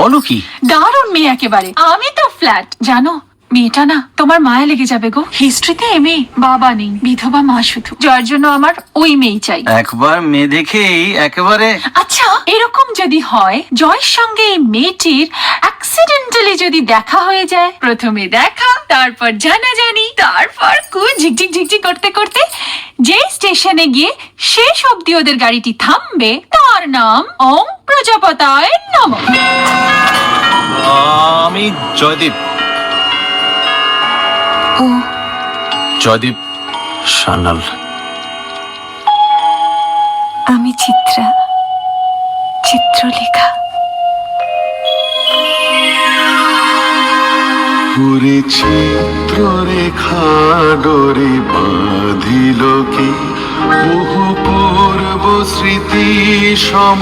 বলো কি? দারুণ মেয়ে একেবারে। আমি তো ফ্ল্যাট জানো? মেয়েটা না তোমার মায়া লেগে যাবে গো। হিস্ট্রিতে এমএ বাবা নেই বিধবা মা শুধু। যার জন্য আমার ওই মেয়ে চাই। একবার মেয়ে দেখেই একেবারে আচ্ছা এরকম যদি হয় জয়ের সঙ্গে এই মেয়েটির অ্যাক্সিডেন্টালি যদি দেখা হয়ে যায় প্রথমে দেখা তারপর জানাজানি তারপর কু ঝিকঝিক ঝিকঝিক করতে করতে যে স্টেশনে গিয়ে শেষ অব্দি ওদের গাড়িটি থামবে তার নাম ওম প্রজাপতায় নম। আমি জয়দীপ। ও। জয়দীপ সান্যাল। আমি চিত্রা। চিত্রলেখা। পুরে চিত্ররেখা ডোরে বাঁধিল কি? বহু পূর্ব স্মৃতি সম